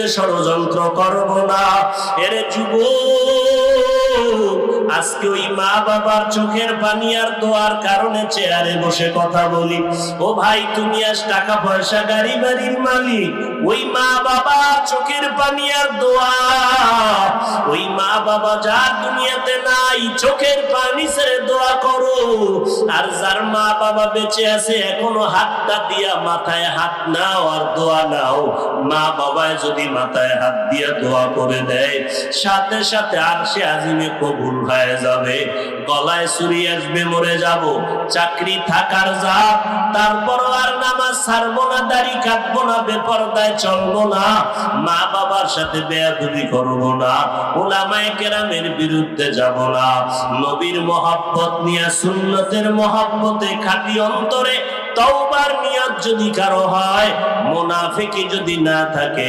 বিরুদ্ধে ষড়যন্ত্র করব না। এর যুব আজকে ওই মা বাবার চোখের পানি আর দোয়ার কারণে চেয়ারে বসে কথা বলি। ও ভাই, তুমি আজ টাকা পয়সা গাড়ি বাড়ির মালিক। ওই মা বাবা চোখের পানি আর দোয়া ওই মা বাবা, যার দুনিয়াতে নাই, চোখের পানি ছেড়ে দোয়া করো। আর যার মা বাবা বেঁচে আছে, এখনও হাতটা দিয়া মাথায় হাত নাও আর দোয়া নাও। মা বাবায় যদি মাথায় হাত দিয়া দোয়া করে দেয়, সাথে সাথে আর সে আজিমে কবুল হয়ে যাবে। গলায় চুরি আসবে, মরে যাব। চাকরি থাকার যা তারপর আর নামাজ ছাড়বো না, দাড়ি কাটবো না, বেপরদায় চলবো না। মা বাবার সাথে বেয়াদুবি করব না ওলামায়ে কেরামের বিরুদ্ধে যাব না। নবীর মহাব্বত নিয়ে, সুন্নতের মহাব্বতে খাটি অন্তরে তওবার নিয়ত যদি কারও হয়, মোনাফিকি যদি না থাকে